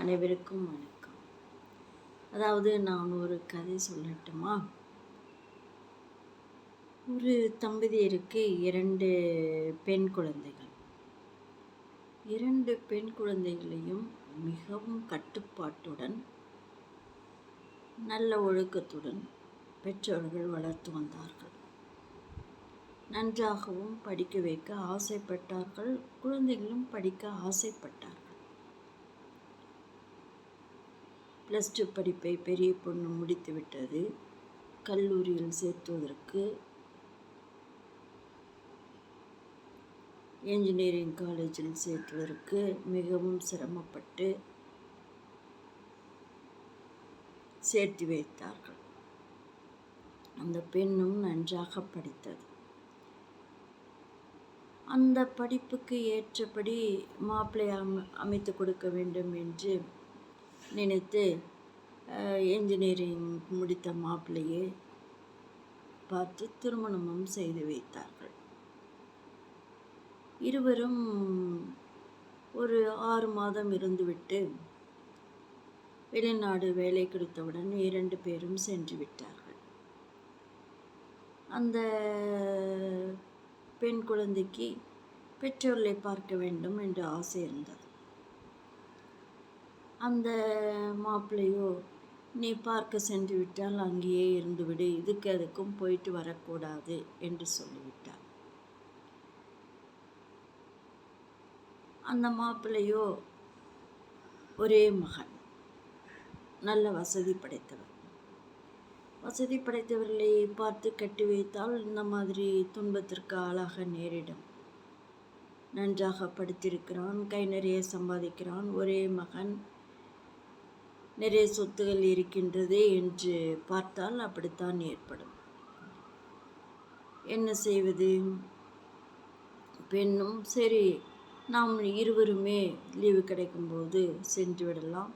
அனைவருக்கும் வணக்கம். அதாவது நான் ஒரு கதை சொல்லட்டுமா? ஒரு தம்பதியருக்கு இரண்டு பெண் குழந்தைகள். இரண்டு பெண் குழந்தைகளையும் மிகவும் கட்டுப்பாட்டுடன் நல்ல ஒழுக்கத்துடன் பெற்றோர்கள் வளர்த்து வந்தார்கள். நன்றாகவும் படிக்க வைக்க ஆசைப்பட்டார்கள். குழந்தைகளும் படிக்க ஆசைப்பட்டார்கள். ப்ளஸ் டூ படிப்பை பெரிய பொண்ணு முடித்து விட்டது. கல்லூரியில் சேர்த்துவதற்கு என்ஜினியரிங் காலேஜில் சேர்த்துவதற்கு மிகவும் சிரமப்பட்டு சேர்த்து வைத்தார்கள். அந்த பெண்ணும் நன்றாக படித்தது. அந்த படிப்புக்கு ஏற்றபடி மாப்பிள்ளை அமைத்து கொடுக்க வேண்டும் என்று நினைத்து என்ஜினியரிங் முடித்த மாப்பிள்ளையே பார்த்து திருமணமும் செய்து வைத்தார்கள். இருவரும் ஒரு ஆறு மாதம் இருந்துவிட்டு வெளிநாடு வேலை கிடைத்தவுடன் இரண்டு பேரும் சென்று விட்டார்கள். அந்த பெண் குழந்தைக்கு பெற்றோர்களை பார்க்க வேண்டும் என்று ஆசை இருந்தது. அந்த மாப்பிள்ளையோ நீ பார்க்க சென்று விட்டால் அங்கேயே இருந்துவிடு இதுக்கு அதுக்கும் போயிட்டு வரக்கூடாது என்று சொல்லிவிட்டார். அந்த மாப்பிள்ளையோ ஒரே மகன். நல்ல வசதி படைத்தவர். வசதி படைத்தவர்களை பார்த்து கட்டி வைத்தால் இந்த மாதிரி துன்பத்திற்கு ஆளாக நேரிடும். நன்றாக படித்திருக்கிறான் கை நிறைய சம்பாதிக்கிறான் ஒரே மகன். நிறைய சொத்துகள் இருக்கின்றதே என்று பார்த்தால் அப்படித்தான் ஏற்படும். என்ன செய்வது? பெண்ணும் சரி நாம் இருவருமே லீவு கிடைக்கும்போது சென்று விடலாம்.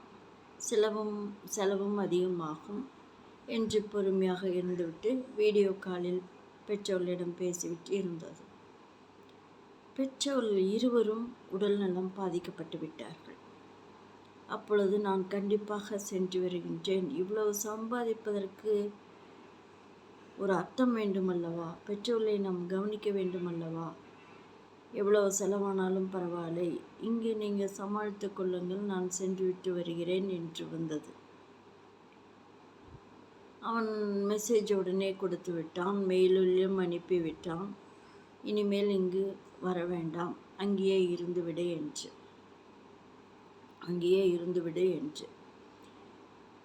செலவும் செலவும் அதிகமாகும் என்று பொறுமையாக இருந்துவிட்டு வீடியோ காலில் பெற்றோர்களிடம் பேசிவிட்டு இருந்தது. பெற்றோர்கள் இருவரும் உடல் நலம் பாதிக்கப்பட்டு விட்டார்கள். அப்பொழுது நான் கண்டிப்பாக சென்று வருகின்றேன். இவ்வளவு சம்பாதிப்பதற்கு ஒரு அர்த்தம் வேண்டுமல்லவா? பெற்றோர்களை நாம் கவனிக்க வேண்டுமல்லவா? எவ்வளவு செலவானாலும் பரவாயில்லை. இங்கே நீங்கள் சமாளித்து கொள்ளுங்கள் நான் சென்றுவிட்டு வருகிறேன் என்று வந்தது. அவன் மெசேஜ் உடனே கொடுத்து விட்டான். மெயிலுள்ளும் அனுப்பிவிட்டான். இனிமேல் இங்கு வர வேண்டாம். அங்கேயே இருந்துவிடு என்று. அங்கேயே இருந்துவிடு என்று.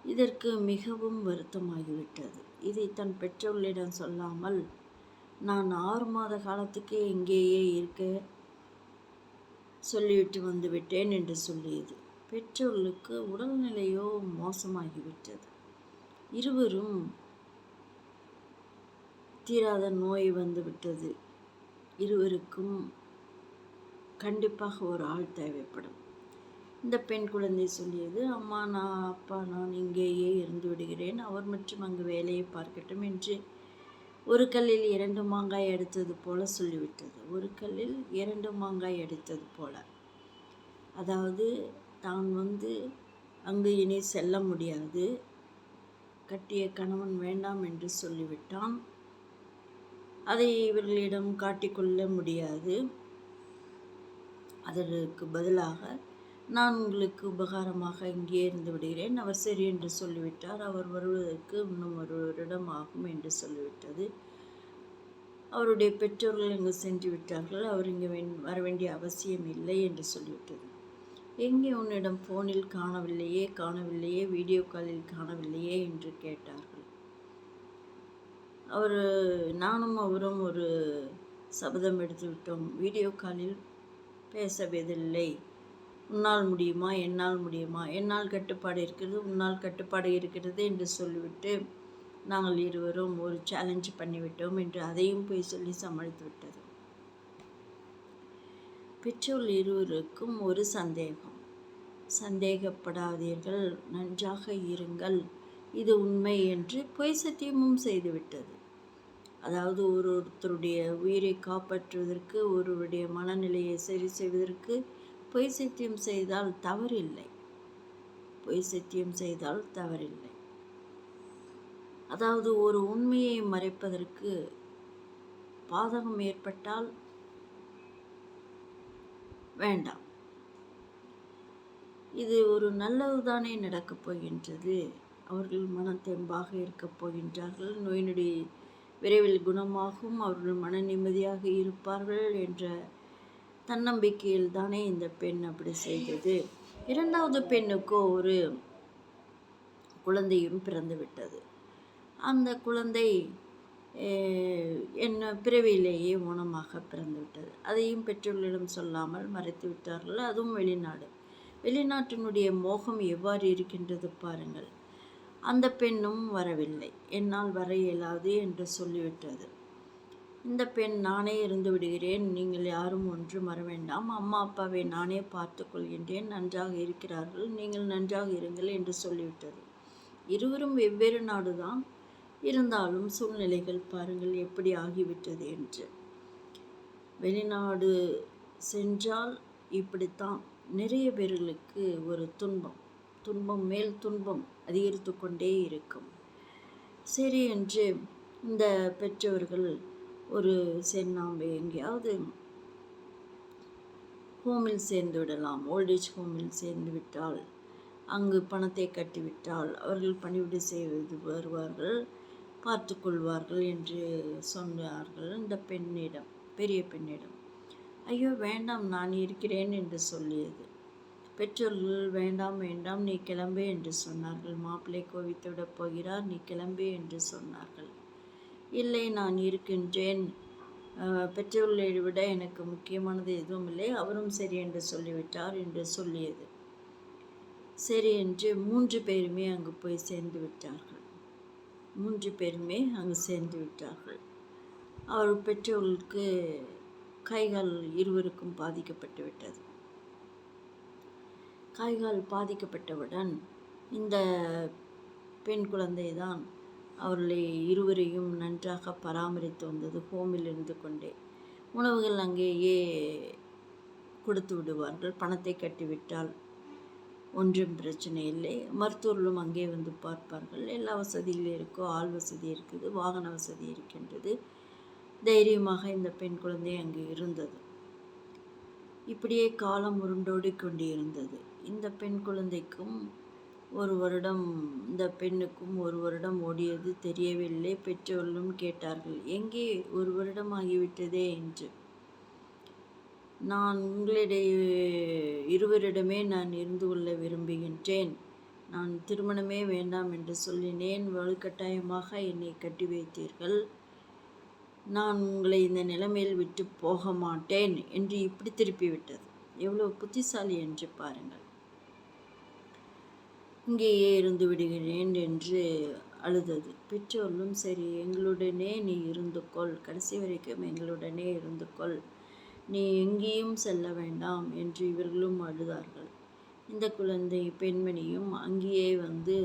இதற்கு மிகவும் வருத்தமாகிவிட்டது. இதை தன் பெற்றோர்களிடம் சொல்லாமல் நான் ஆறு மாத காலத்துக்கே இங்கேயே இருக்க சொல்லிவிட்டு வந்துவிட்டேன் என்று சொல்லியது. பெற்றோர்களுக்கு உடல்நிலையோ மோசமாகிவிட்டது. இருவரும் தீராத நோய் வந்துவிட்டது. இருவருக்கும் கண்டிப்பாக ஒரு ஆள் தேவைப்படும். இந்த பெண் குழந்தை சொல்லியது அம்மா நான் அப்பா நான் இங்கேயே இருந்து விடுகிறேன். அவர் மற்றும் அங்கு வேலையை பார்க்கட்டும் என்று ஒரு கல்லில் இரண்டு மாங்காய் எடுத்தது போல சொல்லிவிட்டது. ஒரு கல்லில் இரண்டு மாங்காய் எடுத்தது போல. அதாவது தான் வந்து அங்கு இனி செல்ல முடியாது. கட்டிய கணவன் வேண்டாம் என்று சொல்லிவிட்டான். அதை இவர்களிடம் காட்டிக்கொள்ள முடியாது. அதற்கு பதிலாக நான் உங்களுக்கு உபகாரமாக இங்கே இருந்து விடுகிறேன். அவர் சரி என்று சொல்லிவிட்டார். அவர் வருவதற்கு இன்னும் ஒரு வருடம் ஆகும் என்று சொல்லிவிட்டது. அவருடைய பெற்றோர்கள் இங்கு சென்று விட்டார்கள். அவர் இங்கே வர வேண்டிய அவசியம் இல்லை என்று சொல்லிவிட்டது. எங்கே உன்னிடம் ஃபோனில் காணவில்லையே காணவில்லையே வீடியோ காலில் காணவில்லையே என்று கேட்டார்கள். அவர் நானும் அவரும் ஒரு சபதம் எடுத்து விட்டோம் வீடியோ காலில் பேசவதில்லை. உன்னால் முடியுமா? என்னால் முடியுமா? என்னால் கட்டுப்பாடு இருக்கிறது உன்னால் கட்டுப்பாடு இருக்கிறது என்று சொல்லிவிட்டு நாங்கள் இருவரும் ஒரு சேலஞ்ச் பண்ணிவிட்டோம் என்று அதையும் போய் சொல்லி சமாளித்து விட்டது. பெற்றோர் இருவருக்கும் ஒரு சந்தேகம். சந்தேகப்படாதீர்கள் நன்றாக இருங்கள். இது உண்மை என்று பொய் சத்தியமும் செய்துவிட்டது. அதாவது ஒரு ஒருத்தருடைய உயிரை காப்பாற்றுவதற்கு ஒருவருடைய மனநிலையை சரி செய்வதற்கு பொய் சத்தியம் செய்தால் தவறில்லை. பொய் சத்தியம் செய்தால் தவறில்லை. அதாவது ஒரு உண்மையை மறைப்பதற்கு பாதகம் ஏற்பட்டால் வேண்டாம். இது ஒரு நல்லதுதானே நடக்கப் போகின்றது. அவர்கள் மனத்தெம்பாக இருக்கப் போகின்றார்கள். நோய் நொடி விரைவில் குணமாகும். அவர்கள் மன நிம்மதியாக இருப்பார்கள் என்ற தன்னம்பிக்கையில் தானே இந்த பெண் அப்படி செய்தது? இரண்டாவது பெண்ணுக்கோ ஒரு குழந்தையும் பிறந்து விட்டது. அந்த குழந்தை என்ன பிறவியிலேயே ஊனமாக பிறந்து விட்டது. அதையும் பெற்றோர்களிடம் சொல்லாமல் மறைத்து விட்டார்கள். அதுவும் வெளிநாடு. வெளிநாட்டினுடைய மோகம் எவ்வாறு இருக்கின்றது பாருங்கள். அந்த பெண்ணும் வரவில்லை. என்னால் வர இயலாது என்று சொல்லிவிட்டது. இந்த பெண் நானே இருந்து விடுகிறேன். நீங்கள் யாரும் ஒன்று மற வேண்டாம். அம்மா அப்பாவை நானே பார்த்து கொள்கின்றேன். நன்றாக இருக்கிறார்கள். நீங்கள் நன்றாக இருங்கள் என்று சொல்லிவிட்டது. இருவரும் வெவ்வேறு நாடுதான். இருந்தாலும் சூழ்நிலைகள் பாருங்கள் எப்படி ஆகிவிட்டது என்று. வெளிநாடு சென்றால் இப்படித்தான். நிறைய பேர்களுக்கு ஒரு துன்பம். துன்பம் மேல் துன்பம் அதிகரித்து கொண்டே இருக்கும். சரி என்று இந்த பெற்றவர்கள் ஒரு சரி நாம் எங்கேயாவது ஹோமில் சேர்ந்து விடலாம். ஓல்டேஜ் ஹோமில் சேர்ந்து விட்டால் அங்கு பணத்தை கட்டிவிட்டால் அவர்கள் பணிவிடை செய்வது வருவார்கள் பார்த்து கொள்வார்கள் என்று சொன்னார்கள். இந்த பெண்ணிடம் பெரிய பெண்ணிடம் ஐயோ வேண்டாம் நான் இருக்கிறேன் என்று சொல்லியது. பெற்றோர்கள் வேண்டாம் வேண்டாம் நீ கிளம்பு என்று சொன்னார்கள். மாப்பிள்ளை கோவித்து விடப் போகிறார் நீ கிளம்பு என்று சொன்னார்கள். இல்லை நான் இருக்கின்றேன். பெற்றோர்களை விட எனக்கு முக்கியமானது எதுவும் இல்லை அவரும் சரி என்று சொல்லிவிட்டார் என்று சொல்லியது. சரி என்று மூன்று பேருமே அங்கு போய் சேர்ந்து விட்டார்கள். மூன்று பேருமே அங்கு சேர்ந்து விட்டார்கள். அவர் பெற்றோர்களுக்கு கைகள் இருவருக்கும் பாதிக்கப்பட்டு விட்டது. கைகால் பாதிக்கப்பட்டவுடன் இந்த பெண் குழந்தை தான் அவர்களை இருவரையும் நன்றாக பராமரித்து வந்தது ஹோமில் இருந்து கொண்டே. உணவுகள் அங்கேயே கொடுத்து விடுவார்கள். பணத்தை கட்டிவிட்டால் ஒன்றும் பிரச்சனை இல்லை. மருத்துவர்களும் அங்கே வந்து பார்ப்பார்கள். எல்லா வசதிகளும் இருக்கோ. ஆள் வசதி இருக்குது. வாகன வசதி இருக்கின்றது. தைரியமாக இந்த பெண் குழந்தை அங்கே இருந்தது. இப்படியே காலம் உருண்டோடி கொண்டிருந்தது இந்த பெண் குழந்தைக்கும் ஒரு வருடம் இந்த பெண்ணுக்கும் ஒரு வருடம் ஓடியது தெரியவில்லை. பெற்றோர்களும் கேட்டார்கள் எங்கே ஒரு வருடம் ஆகிவிட்டதே? என்று. நான் உங்களிடையே இருவரிடமே நான் இருந்து கொள்ள விரும்புகின்றேன். நான் திருமணமே வேண்டாம் என்று சொல்லினேன். வலுக்கட்டாயமாக என்னை கட்டி வைத்தீர்கள். நான் உங்களை இந்த நிலைமையில் விட்டு போக மாட்டேன் என்று இப்படி திருப்பிவிட்டது. எவ்வளோ புத்திசாலி என்று பாருங்கள். இங்கேயே இருந்து விடுகிறேன் என்று அழுதது. பெற்றோர்களும் சரி எங்களுடனே நீ இருந்து கொள். கடைசி வரைக்கும் எங்களுடனே இருந்து கொள். நீ எங்கேயும் செல்ல வேண்டாம் என்று இவர்களும் அழுதார்கள். இந்த குழந்தை பெண்மணியும் அங்கேயே வந்து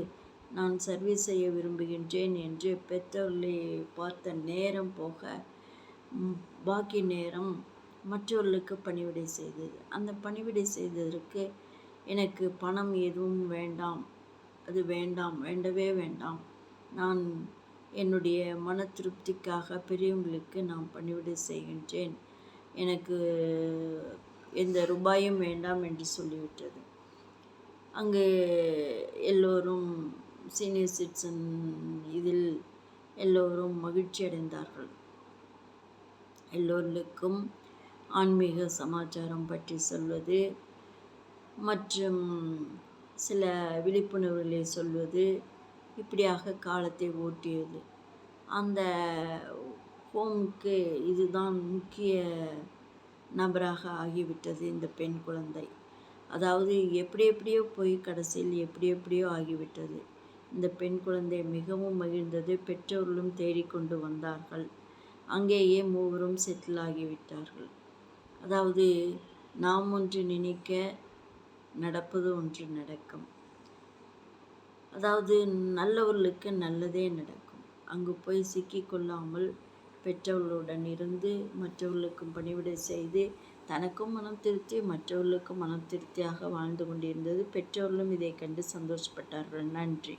நான் சர்வீஸ் செய்ய விரும்புகின்றேன் என்று பெற்றோர்களை பார்த்த நேரம் போக பாக்கி நேரம் மற்றவர்களுக்கு பணிவிடை செய்தது. அந்த பணிவிடை செய்ததற்கு எனக்கு பணம் எதுவும் வேண்டாம். அது வேண்டாம். வேண்டவே வேண்டாம். நான் என்னுடைய மன திருப்திக்காக பெரியவங்களுக்கு நான் பணிவிடை செய்கின்றேன். எனக்கு எந்த ரூபாயும் வேண்டாம் என்று சொல்லிவிட்டது. அங்கு எல்லோரும் சீனியர் சிட்டிசன் இதில் எல்லோரும் மகிழ்ச்சி அடைந்தார்கள். எல்லோருக்கும் ஆன்மீக சமாச்சாரம் பற்றி சொல்வது மற்றும் சில விழிப்புணர்வுகளை சொல்வது இப்படியாக காலத்தை ஓட்டியது. அந்த ஹோமுக்கு இதுதான் முக்கிய நபராக ஆகிவிட்டது இந்த பெண் குழந்தை. அதாவது எப்படி எப்படியோ போய் கடைசியில் எப்படி எப்படியோ ஆகிவிட்டது. இந்த பெண் குழந்தை மிகவும் மகிழ்ந்தது பெற்றோர்களும் தேடிக்கொண்டு வந்தார்கள். அங்கேயே மூவரும் செட்டில் ஆகிவிட்டார்கள். அதாவது நாம் ஒன்று நினைக்க நடப்பது ஒன்று நடக்கும். அதாவது நல்லவர்களுக்கு நல்லதே நடக்கும். அங்கு போய் சிக்கிக்கொள்ளாமல் பெற்றவர்களுடன் இருந்து மற்றவர்களுக்கும் பணிவிடை செய்து தனக்கும் மனம் திருப்தி மற்றவர்களுக்கும் மனம் திருப்தியாக வாழ்ந்து கொண்டிருந்தது. பெற்றோர்களும் இதை கண்டு சந்தோஷப்பட்டார்கள். நன்றி.